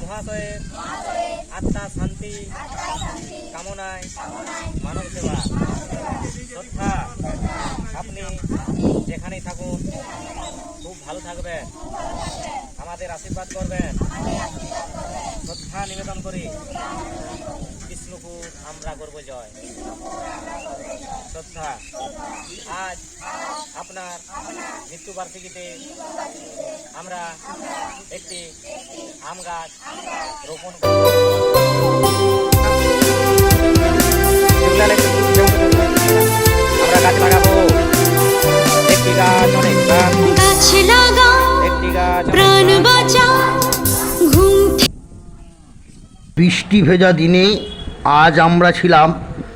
মহাশয়ের আত্মা শান্তি কামনায় মানব সেবা। শ্রদ্ধা আপনি যেখানেই থাকুন, খুব ভালো থাকবেন। আমাদের আশীর্বাদ করবেন। শ্রদ্ধা নিবেদন করি। বিষ্ণুপুর আমরা গর্ব জয় শ্রদ্ধা আজ আপনার মৃত্যুবার্ষিকীতে আমরা একটি আম গাছ রোপণ করব। আমরা গাছ লাগাবো একটি গাছ অনেক গাছ লাগাও একটি গাছ প্রাণ প্রাণ। বাঁচাও বৃষ্টি ভেজা দিনে আজ আমরা ছিলাম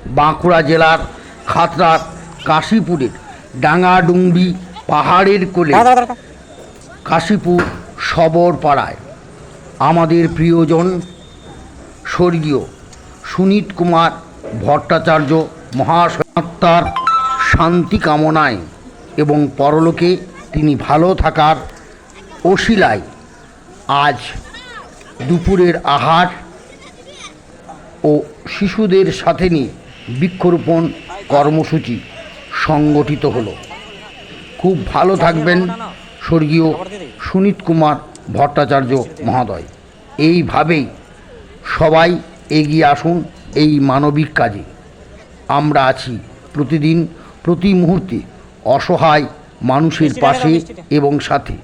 বাঁকুড়া জেলার খাতড়ার কাশীপুরের ডাঙ্গাডুংরি পাহাড়ের কোলে। কাশীপুর সবর পাড়ায়। আমাদের প্রিয়জন স্বর্গীয় সুনীত কুমার ভট্টাচার্য মহাসত্তার শান্তি কামনায় এবং পরলোকে তিনি ভালো থাকার অশিলায় আজ দুপুরের আহার ও শিশুদের সাথে নিয়ে বৃক্ষরোপণ কর্মসূচি সংগঠিত হলো। খুব ভালো থাকবেন স্বর্গীয় সুনীত কুমার ভট্টাচার্য মহোদয়। এইভাবেই সবাই এগিয়ে আসুন এই মানবিক কাজে। আমরা আছি প্রতিদিন প্রতি মুহূর্তে অসহায় মানুষের পাশে এবং সাথে।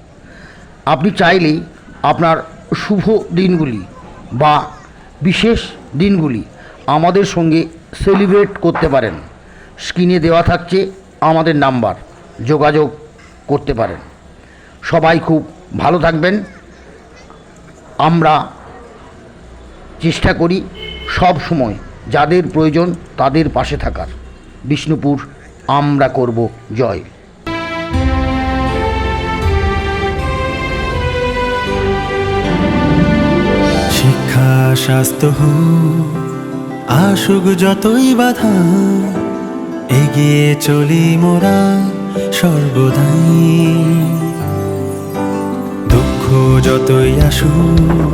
আপনি চাইলে আপনার শুভ দিনগুলি বা বিশেষ দিনগুলি আমাদের সঙ্গে সেলিব্রেট করতে পারেন। স্ক্রিনে দেওয়া থাকছে আমাদের নাম্বার, যোগাযোগ করতে পারেন। সবাই খুব ভালো থাকবেন। আমরা চেষ্টা করি সব সময় যাদের প্রয়োজন তাদের পাশে থাকার। বিষ্ণুপুর, আমরা করব জয়। স্বাস্থ্য হোক আসুক যতই বাধা এগিয়ে চলি মোরা সর্বদাই। দুঃখ যতই আসুক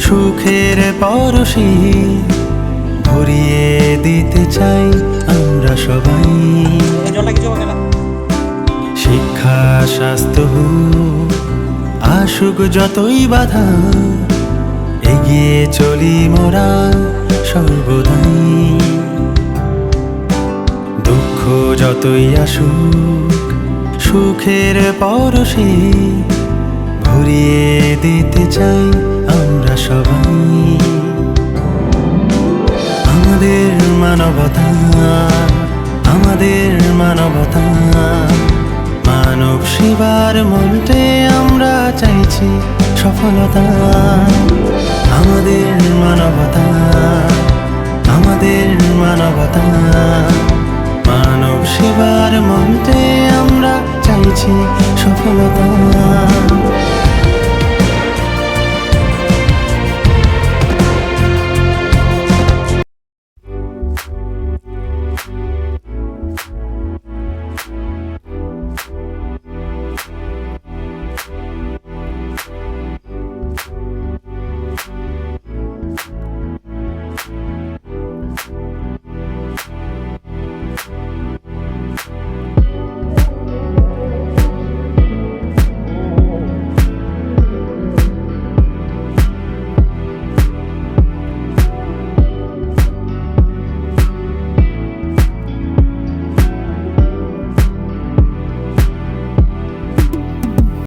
সুখের পরশি ভরিয়ে দিতে চাই আমরা সবাই। শিক্ষা স্বাস্থ্য হোক, আসুক যতই বাধা এগিয়ে চলি মোরা সর্বদাই। দুঃখ যতই আসুক, সুখের পরশে ভরিয়ে দিতে চাই আমরা সবাই। আমাদের মানবতা আমাদের মানবতা, মানব সেবার মন্ত্রে আমরা চাইছি সফলতা। আমাদের মানবতা আমাদের মানবতা। মানব সেবার মন্ত্রে আমরা চাইছি সফলতা।